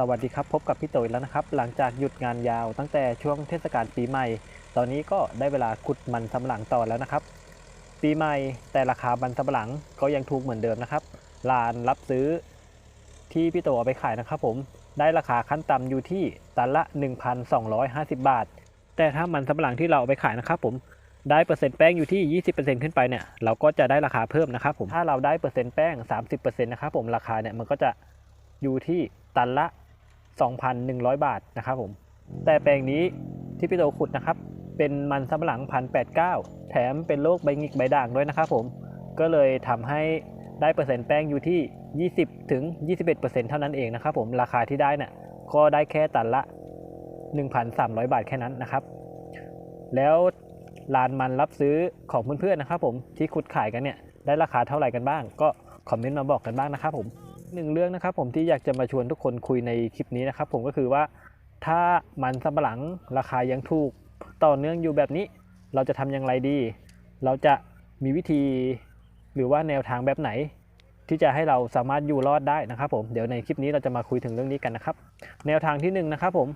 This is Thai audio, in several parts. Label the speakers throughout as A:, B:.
A: สวัสดีครับพบกับพี่โตยแล้วนะครับ หลังจากหยุดงานยาวตั้งแต่ช่วงเทศกาลปีใหม่ ตอนนี้ก็ได้เวลาขุดมันสำปะหลังต่อแล้วนะครับ ปีใหม่แต่ราคามันสำปะหลังก็ยังถูกเหมือนเดิมนะครับลานรับซื้อที่พี่โตเอาไปขายนะครับ ผมได้ราคาขั้นต่ำอยู่ที่ตันละ 1,250 บาท แต่ถ้ามันสำปะหลังที่เราเอาไปขายนะครับ ผมได้เปอร์เซ็นต์แป้งอยู่ที่ 20%ขึ้นไปเนี่ยเราก็จะได้ราคาเพิ่มนะครับผมถ้าเราได้เปอร์เซ็นต์แป้ง 30%นะครับผมราคาเนี่ยมันก็จะอยู่ที่ตันละ 2,100 บาทนะครับผม แต่แปลงนี้ที่พี่โตขุดนะครับ เป็นมันสำปะหลังพันแปดเก้าแถมเป็นโรคใบหงิกใบด่างด้วยนะครับผม ก็เลยทำให้ได้เปอร์เซ็นต์แป้งอยู่ที่ 20ถึง21%เท่านั้นเองนะครับผม ราคาที่ได้เนี่ยก็ได้แค่ตันละ 1,300 บาทแค่นั้นนะครับ แล้วลานมันรับซื้อของเพื่อนๆนะครับผมที่ขุดขายกันเนี่ยได้ราคาเท่าไหร่กันบ้าง ก็คอมเมนต์มาบอกกันบ้างนะครับผม หนึ่งเรื่องนะครับผมที่อยากจะมาชวนทุกคนคุยในคลิปนี้นะครับผมก็คือว่าถ้ามันสำปะหลังราคายังถูกต่อเนื่องอยู่แบบนี้ เราจะทำอย่างไรดี เราจะมีวิธีหรือว่าแนวทางแบบไหน ที่จะให้เราสามารถอยู่รอดได้นะครับผมเดี๋ยวในคลิปนี้เราจะมาคุยถึงเรื่องนี้กันนะครับ แนวทางที่หนึ่งนะครับผม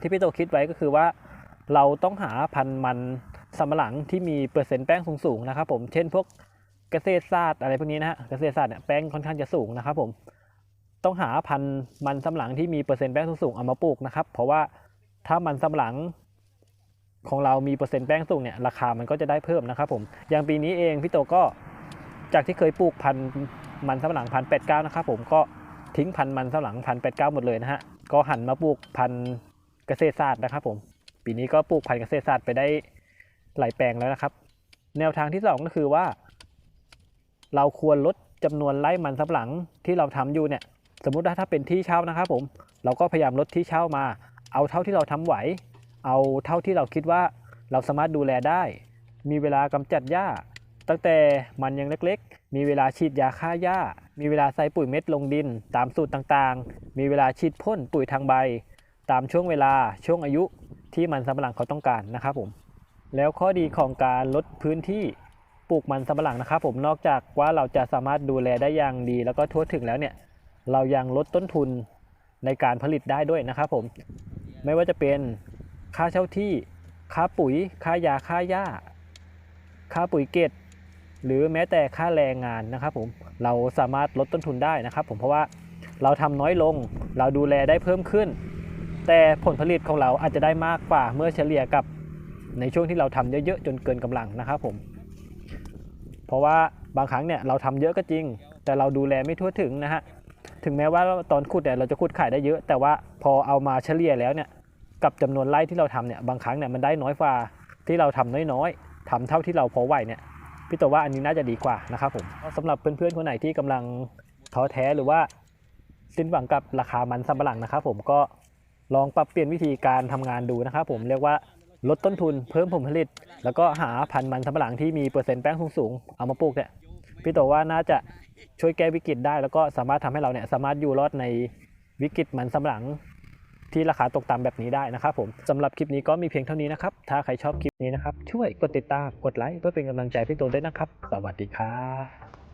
A: ที่พี่โตคิดไว้ก็คือว่า เราต้องหาพันธุ์มันสำปะหลังที่มีเปอร์เซ็นต์แป้งสูงๆนะครับผมเช่นพวก เกษตรศาสตร์อะไรพวกนี้นะฮะเกษตรศาสตร์เนี่ยแป้งค่อนข้างจะสูงนะครับผมต้องหาพันธุ์มันสำหลังที่มีเปอร์เซ็นต์แป้งสูงๆเอามาปลูกนะครับ เพราะว่าถ้ามันสำหลังของเรามีเปอร์เซ็นต์แป้งสูงเนี่ยราคามันก็จะได้เพิ่มนะครับผมอย่างปีนี้เองพี่โตก็จากที่เคยปลูกพันธุ์มันสำหลังพันแปดเก้านะครับผมก็ทิ้งพันธุ์มันสำหลังพันแปดเก้าหมดเลยนะฮะก็หันมาปลูกพันธุ์เกษตรศาสตร์นะครับผมปีนี้ก็ปลูกพันธุ์เกษตรศาสตร์ไปได้หลายแปลงแล้วนะครับ แนวทางที่สองก็คือว่า เราควรลดจำนวนไร่มันสำปะหลังที่เราทำอยู่เนี่ย สมมุติว่าถ้าเป็นที่เช่านะครับผม เราก็พยายามลดที่เช่ามา เอาเท่าที่เราทำไหว เอาเท่าที่เราคิดว่าเราสามารถดูแลได้ มีเวลากำจัดหญ้า ตั้งแต่มันยังเล็กๆ มีเวลาฉีดยาฆ่าหญ้า มีเวลาใส่ปุ๋ยเม็ดลงดิน ตามสูตรต่างๆ มีเวลาฉีดพ่นปุ๋ยทางใบ ตามช่วงเวลาช่วงอายุที่มันสำหลังเขาต้องการนะครับผม แล้วข้อดีของการลดพื้นที่ ปลูกมันสำปะหลังนะครับผมนอกจากว่าเราจะสามารถดูแลได้อย่างดี แล้วก็ทั่วถึงแล้วเนี่ยเรายังลดต้นทุนในการผลิตได้ด้วยนะครับผมไม่ว่าจะเป็นค่าเช่าที่ค่าปุ๋ย ค่ายาค่าหญ้า ค่าปุ๋ยเกตหรือแม้แต่ค่าแรงงานนะครับผมเราสามารถลดต้นทุนได้นะครับผมเพราะว่าเราทำน้อยลงเราดูแลได้เพิ่มขึ้น แต่ผลผลิตของเราอาจจะได้มากกว่าเมื่อเฉลี่ยกับในช่วงที่เราทำเยอะๆจนเกินกำลังนะครับผม เพราะว่าบางครั้งเนี่ยเราทำเยอะก็จริง แต่เราดูแลไม่ทั่วถึงนะฮะถึงแม้ว่าตอนขุดเนี่ยเราจะขุดขายได้เยอะ แต่ว่าพอเอามาเฉลี่ยแล้วเนี่ยกับจำนวนไร่ที่เราทำเนี่ยบางครั้งเนี่ยมันได้น้อยกว่าที่เราทำน้อยๆทำเท่าที่เราพอไหวเนี่ยพี่ตัวว่าอันนี้น่าจะดีกว่านะครับผมสำหรับเพื่อนๆคนไหนที่กำลังท้อแท้หรือว่าสิ้นหวังกับราคามันสำปะหลังนะครับผมก็ลองปรับเปลี่ยนวิธีการทำงานดูนะครับผมเรียกว่า ลดต้นทุนเพิ่มผลผลิต แล้วก็หาพันธุ์มันสำปะหลังที่มีเปอร์เซ็นต์แป้งสูงๆเอามาปลูกเนี่ยพี่โตว่าน่าจะช่วยแก้วิกฤตได้ แล้วก็สามารถทำให้เราเนี่ยสามารถอยู่รอดในวิกฤตมันสำปะหลังที่ราคาตกต่ำแบบนี้ได้นะครับผมสำหรับคลิปนี้ก็มีเพียงเท่านี้นะครับ ถ้าใครชอบคลิปนี้นะครับ ช่วยกดติดตามกดไลค์เพื่อเป็นกำลังใจพี่โตด้วยนะครับ สวัสดีครับ